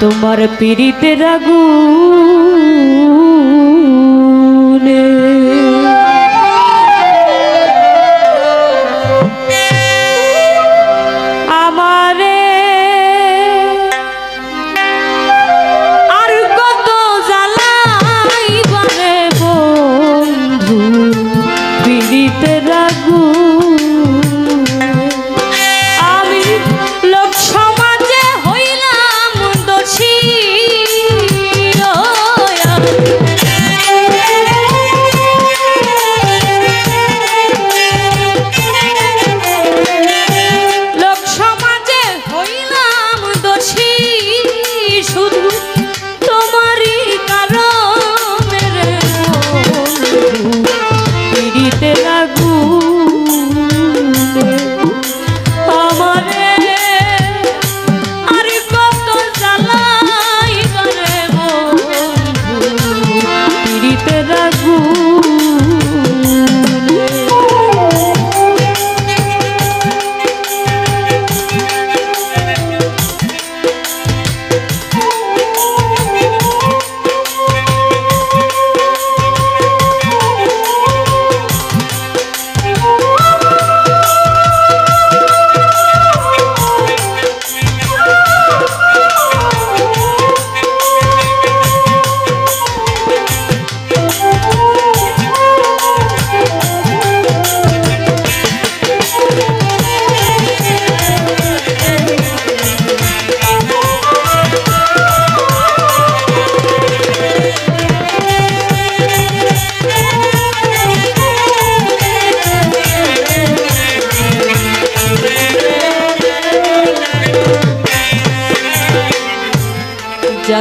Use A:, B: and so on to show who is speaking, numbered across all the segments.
A: তোমার পিড়িতে আগুন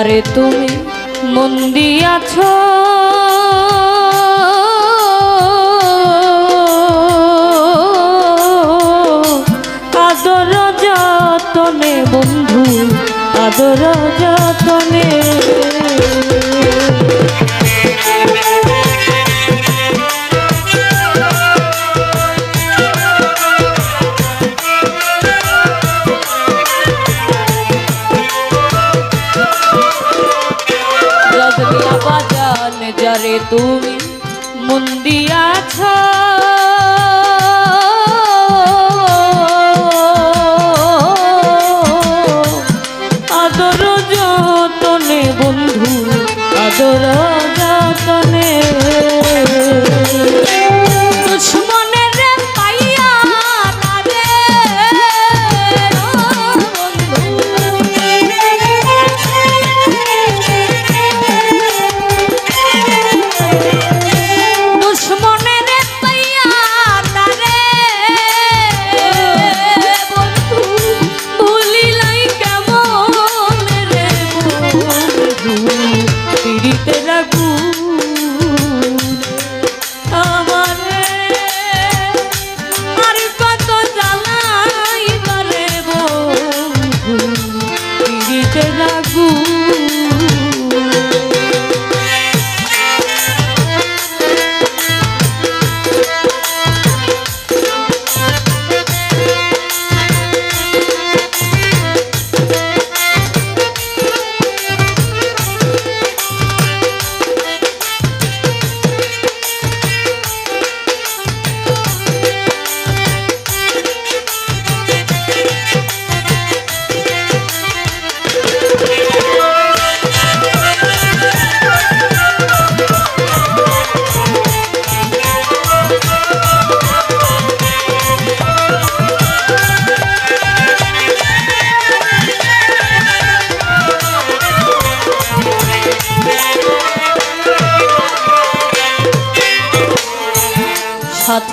A: তারে তুমি মন দিয়াছ। আদর যতনে বন্ধু আদর যতনে। তুমি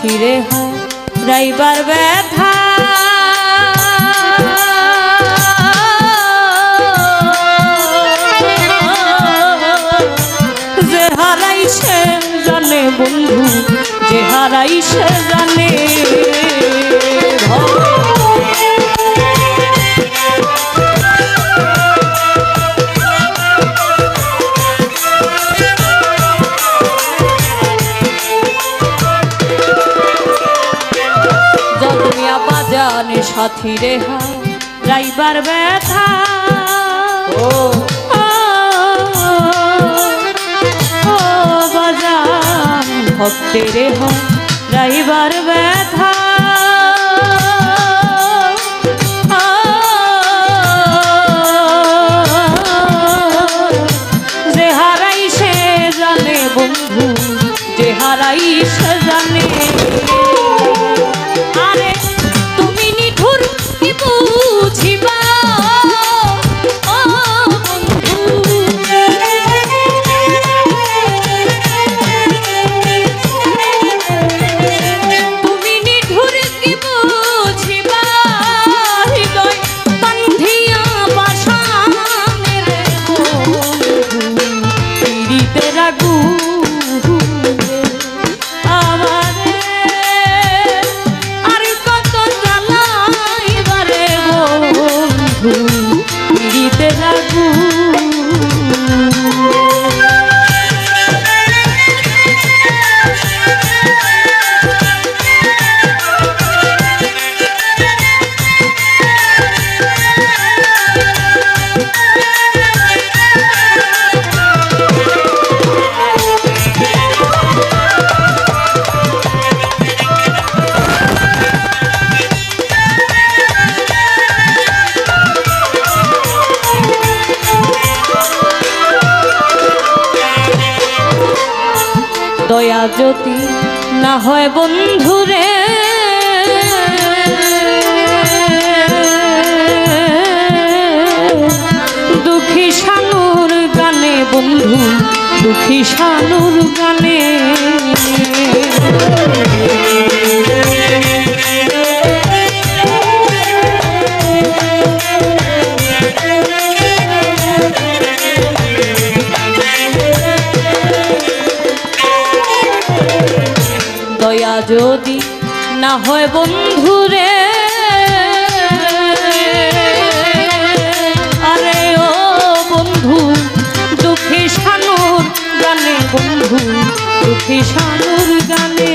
A: পাখিরে হারাইবার ব্যথা। যে হারাইছে জানে বন্ধু যে হারাইছে জানে। প্রাণে সাথী রেহা রাইবার ব্যথা।
B: ও।
A: ভক্তের হয় রাইবার ব্যথা। হয় বন্ধুরে। দুঃখী সানুর গানে বন্ধু দুঃখী সানুর গানে। যদি না হয় বন্ধুরে। আরে ও বন্ধু দুঃখী সানুর গানে বন্ধু দুঃখী সানুর গানে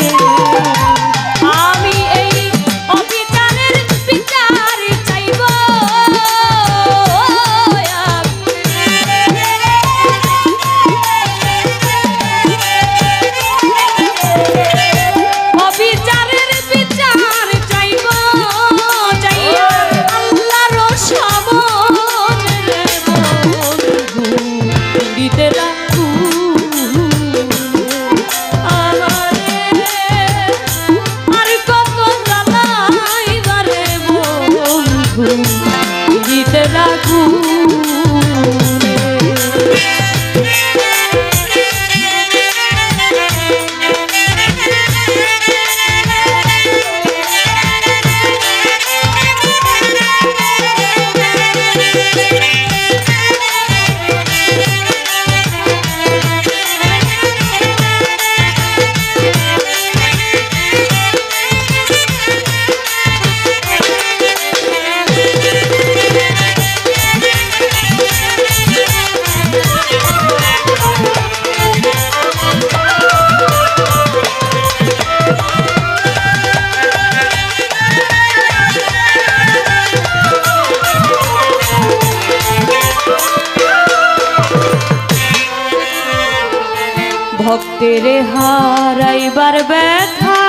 A: ভক্তের হারাইবার ব্যথা।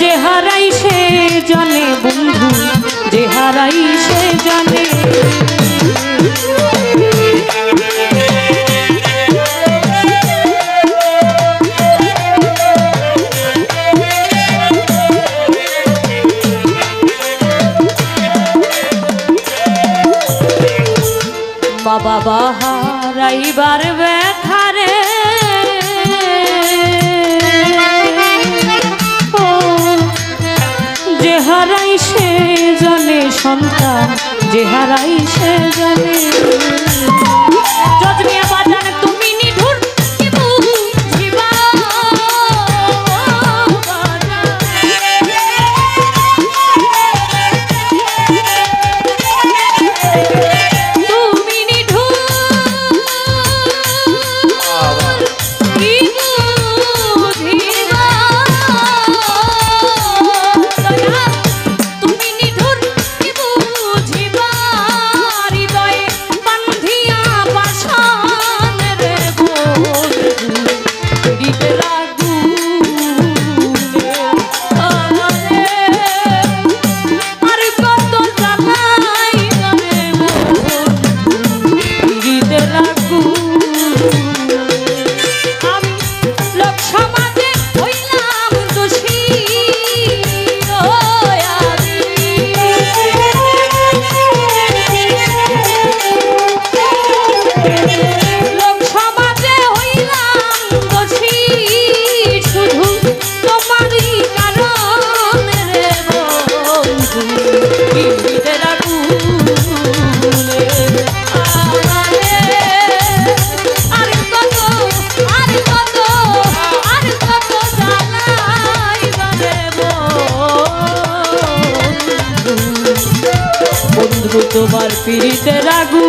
A: যে হারাই সে জানে বন্ধু যে হারাই সে জানে। বাবা বাহারাইবার ব্যথারে। যে হারাই সে জনে সন্তান যে হারাই সে জানে তোমার পিড়িতে রাগু?